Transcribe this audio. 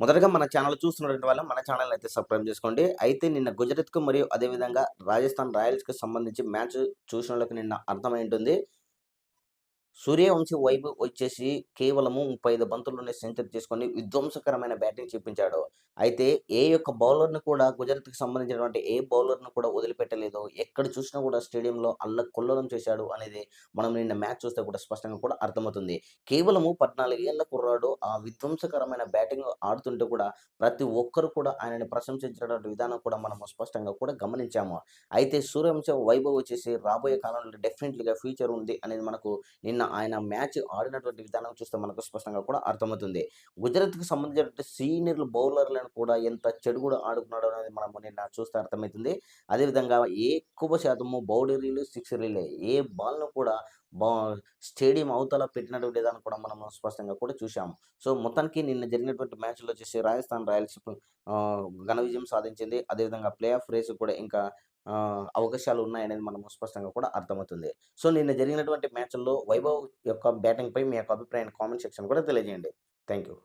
మొదటగా మన ఛానల్ చూస్తున్నటువంటి వాళ్ళు మన ఛానల్ అయితే సబ్స్క్రైబ్ చేసుకోండి. అయితే నిన్న గుజరాత్కు మరియు అదేవిధంగా రాజస్థాన్ రాయల్స్కి సంబంధించి మ్యాచ్ చూసిన వాళ్ళకి నిన్న అర్థమై ఉంటుంది. సూర్యవంశీ వైభవ్ వచ్చేసి కేవలము ముప్పై ఐదు బంతుల్లోనే సెంచరీ చేసుకొని విధ్వంసకరమైన బ్యాటింగ్ చూపించాడు. అయితే ఏ యొక్క బౌలర్ను కూడా గుజరాత్కి సంబంధించినటువంటి ఏ బౌలర్ను కూడా వదిలిపెట్టలేదు. ఎక్కడ చూసినా కూడా స్టేడియంలో అల్ల కొల్లలం చేశాడు అనేది మనం నిన్న మ్యాచ్ చూస్తే కూడా స్పష్టంగా కూడా అర్థమవుతుంది. కేవలము పద్నాలుగు ఏళ్ళ కుర్రాడు ఆ విధ్వంసకరమైన బ్యాటింగ్ ఆడుతుంటే కూడా ప్రతి ఒక్కరు కూడా ఆయనని ప్రశంసించినటువంటి విధానం కూడా మనం స్పష్టంగా కూడా గమనించాము. అయితే సూర్యవంశ వైభవ్ వచ్చేసి రాబోయే కాలంలో డెఫినెట్లీగా ఫ్యూచర్ ఉంది అనేది మనకు నిన్న ఆయన మ్యాచ్ ఆడినటువంటి విధానం చూస్తే మనకు స్పష్టంగా కూడా అర్థమవుతుంది. గుజరాత్కి సంబంధించినటువంటి సీనియర్ బౌలర్లను కూడా ఎంత చెడు కూడా ఆడుకున్నాడు అనేది మనము నిన్న చూస్తే అర్థమవుతుంది. అదేవిధంగా ఎక్కువ శాతము బౌడరీలు సిక్సరీలే ఏ బాల్ను కూడా బా స్టేడియం అవతల పెట్టినటువంటి విధానం కూడా మనం స్పష్టంగా కూడా చూసాము సో మొత్తానికి నిన్న జరిగినటువంటి మ్యాచ్లో వచ్చేసి రాజస్థాన్ రాయల్స్ ఘన విజయం సాధించింది. అదేవిధంగా ప్లే ఆఫ్ రేస్ కూడా ఇంకా అవకాశాలు ఉన్నాయనేది మనం స్పష్టంగా కూడా అర్థమవుతుంది. సో నిన్న జరిగినటువంటి మ్యాచ్ల్లో వైభవ్ యొక్క బ్యాటింగ్ పై మీ యొక్క అభిప్రాయాన్ని కామెంట్ సెక్షన్ కూడా తెలియజేయండి. Thank you